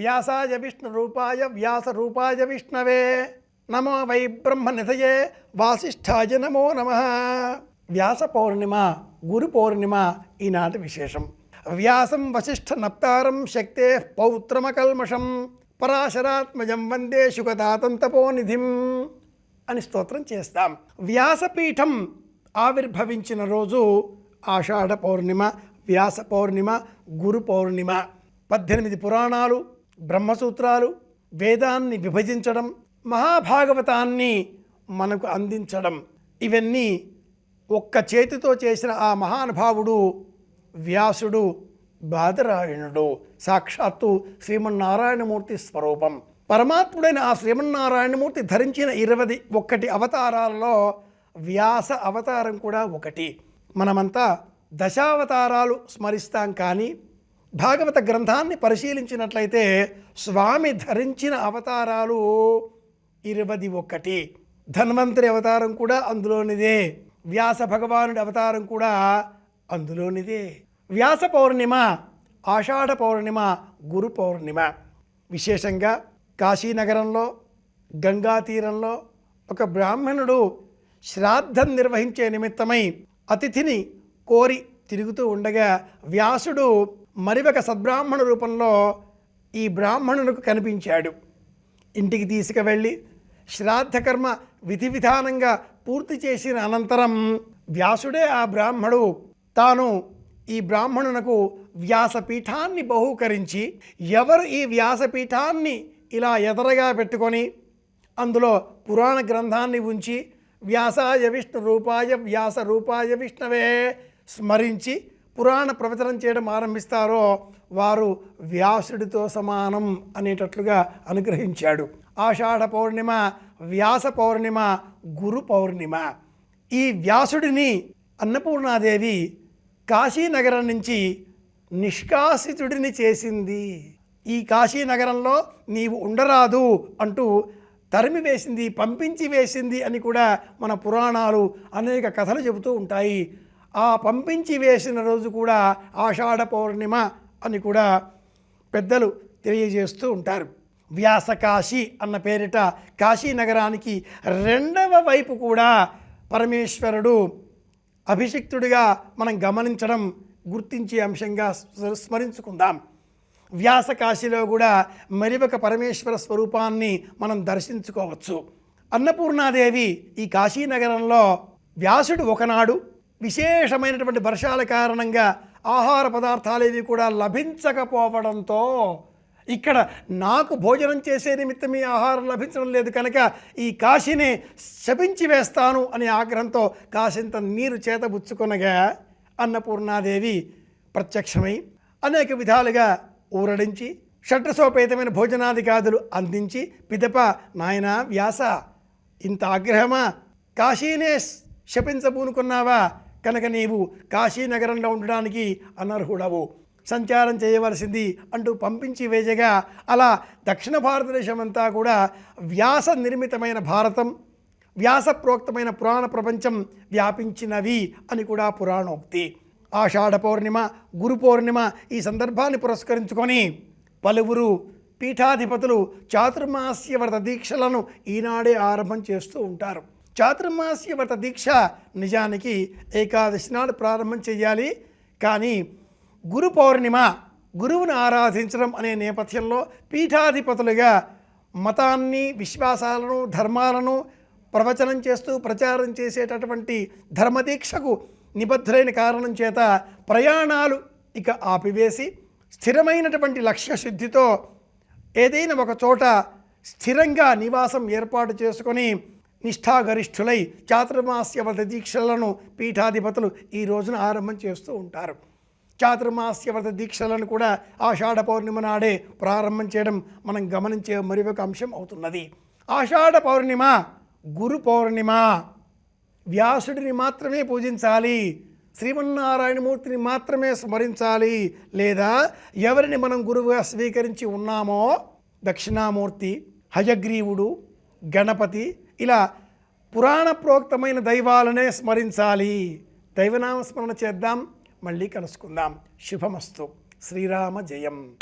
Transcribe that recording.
వ్యాసాయ విష్ణు రూపాయ వ్యాస రూపాయ విష్ణవే. నమో వై బ్రహ్మనిధయే. వాసిష్ఠాయ నమో నమ. వ్యాస పౌర్ణిమ గురు పౌర్ణిమ ఈనాటి విశేషం. వ్యాసం వశిష్ఠ నప్తారం శక్తే పౌత్రమకల్మషం. పరాశరాత్మజం వందే శుకదాతంతపోనిధిం అని స్తోత్రం చేస్తాం. వ్యాసపీఠం ఆవిర్భవించిన రోజు ఆషాఢ పౌర్ణిమ వ్యాస పౌర్ణిమ గురు పౌర్ణిమ. పద్దెనిమిది పురాణాలు బ్రహ్మసూత్రాలు వేదాన్ని విభజించడం మహాభాగవతాన్ని మనకు అందించడం ఇవన్నీ ఒక్క చేతితో చేసిన ఆ మహానుభావుడు వ్యాసుడు బాదరాయణుడు సాక్షాత్తు శ్రీమన్నారాయణమూర్తి స్వరూపం. పరమాత్ముడైన ఆ శ్రీమన్నారాయణమూర్తి ధరించిన ఇరవై ఒక్కటి అవతారాలలో వ్యాస అవతారం కూడా ఒకటి. మనమంతా దశావతారాలు స్మరిస్తాం కానీ భాగవత గ్రంథాన్ని పరిశీలించినట్లయితే స్వామి ధరించిన అవతారాలు ఇరవై ఒకటి. ధన్వంతరి అవతారం కూడా అందులోనిదే. వ్యాస భగవానుడి అవతారం కూడా అందులోనిదే. వ్యాస పౌర్ణిమ ఆషాఢ పౌర్ణిమ గురు పౌర్ణిమ. విశేషంగా కాశీనగరంలో గంగా తీరంలో ఒక బ్రాహ్మణుడు శ్రాద్ధం నిర్వహించే నిమిత్తమై అతిథిని కోరి తిరుగుతూ ఉండగా వ్యాసుడు మరి ఒక సద్బ్రాహ్మణ రూపంలో ఈ బ్రాహ్మణునకు కనిపించాడు. ఇంటికి తీసుకువెళ్ళి శ్రాద్ధకర్మ విధి విధానంగా పూర్తి చేసిన అనంతరం వ్యాసుడే ఆ బ్రాహ్మడు తాను ఈ బ్రాహ్మణునకు వ్యాసపీఠాన్ని బహూకరించి ఎవరు ఈ వ్యాసపీఠాన్ని ఇలా ఎదరగా పెట్టుకొని అందులో పురాణ గ్రంథాన్ని ఉంచి వ్యాసాయ విష్ణు రూపాయ వ్యాస రూపాయ విష్ణవే స్మరించి పురాణ ప్రవచనం చేయడం ఆరంభిస్తారో వారు వ్యాసుడితో సమానం అనేటట్లుగా అనుగ్రహించాడు. ఆషాఢ పౌర్ణిమ వ్యాస పౌర్ణిమ గురు పౌర్ణిమ. ఈ వ్యాసుడిని అన్నపూర్ణాదేవి కాశీనగరం నుంచి నిష్కాసితుడిని చేసింది. ఈ కాశీనగరంలో నీవు ఉండరాదు అంటూ తరిమి వేసింది పంపించి వేసింది అని కూడా మన పురాణాలు అనేక కథలు చెబుతూ ఉంటాయి. ఆ పంపించి వేసిన రోజు కూడా ఆషాఢ పౌర్ణిమ అని కూడా పెద్దలు తెలియజేస్తూ ఉంటారు. వ్యాసకాశి అన్న పేరిట కాశీ నగరానికి రెండవ వైపు కూడా పరమేశ్వరుడు అభిషిక్తుడిగా మనం గమనించడం గుర్తించే అంశంగా స్మరించుకుందాం. స్మరించుకుందాం వ్యాసకాశిలో కూడా మరి ఒక పరమేశ్వర స్వరూపాన్ని మనం దర్శించుకోవచ్చు. అన్నపూర్ణాదేవి ఈ కాశీనగరంలో వ్యాసుడు ఒకనాడు విశేషమైనటువంటి వర్షాల కారణంగా ఆహార పదార్థాలేవి కూడా లభించకపోవడంతో ఇక్కడ నాకు భోజనం చేసే నిమిత్తం ఈ ఆహారం లభించడం లేదు కనుక ఈ కాశీని శపించి వేస్తాను అనే ఆగ్రహంతో కాసింత నీరు చేతబుచ్చుకొనగా అన్నపూర్ణాదేవి ప్రత్యక్షమై అనేక విధాలుగా ఊరడించి షట్రసోపేతమైన భోజనాదికాదులు అందించి పిదప నాయన వ్యాస ఇంత ఆగ్రహమా? కాశీనే శపించబూనుకున్నావా? కనుక నీవు కాశీనగరంలో ఉండడానికి అనర్హుడవు. సంచారం చేయవలసింది అంటూ పంపించి వేజగా అలా దక్షిణ భారతదేశం అంతా కూడా వ్యాస నిర్మితమైన భారతం వ్యాస ప్రోక్తమైన పురాణ ప్రపంచం వ్యాపించినవి అని కూడా పురాణోక్తి. ఆషాఢ పౌర్ణిమ గురు పౌర్ణిమ ఈ సందర్భాన్ని పురస్కరించుకొని పలువురు పీఠాధిపతులు చాతుర్మాస్య వ్రత దీక్షలను ఈనాడే ఆరంభం చేస్తూ ఉంటారు. చాతుర్మాస్య వ్రత దీక్ష నిజానికి ఏకాదశి నాడు ప్రారంభం చేయాలి. కానీ గురు పౌర్ణిమ గురువును ఆరాధించడం అనే నేపథ్యంలో పీఠాధిపతులుగా మతాన్ని విశ్వాసాలను ధర్మాలను ప్రవచనం చేస్తూ ప్రచారం చేసేటటువంటి ధర్మదీక్షకు నిబద్ధులైన కారణం చేత ప్రయాణాలు ఇక ఆపివేసి స్థిరమైనటువంటి లక్ష్య శుద్ధితో ఏదైనా ఒక చోట స్థిరంగా నివాసం ఏర్పాటు చేసుకొని నిష్ఠాగరిష్ఠులై చాతుర్మాస్య వ్రత దీక్షలను పీఠాధిపతులు ఈ రోజున ఆరంభం చేస్తూ ఉంటారు. చాతుర్మాస్య వ్రత దీక్షలను కూడా ఆషాఢ పౌర్ణిమ నాడే ప్రారంభం చేయడం మనం గమనించే మరి ఒక అంశం అవుతున్నది. ఆషాఢ పౌర్ణిమ గురు పౌర్ణిమ. వ్యాసుడిని మాత్రమే పూజించాలి. శ్రీమన్నారాయణమూర్తిని మాత్రమే స్మరించాలి. లేదా ఎవరిని మనం గురువుగా స్వీకరించి ఉన్నామో దక్షిణామూర్తి హయగ్రీవుడు గణపతి ఇలా పురాణ ప్రోక్తమైన దైవాలనే స్మరించాలి. దైవనామస్మరణ చేద్దాం. మళ్ళీ కలుసుకుందాం. శుభమస్తు. శ్రీరామ జయం.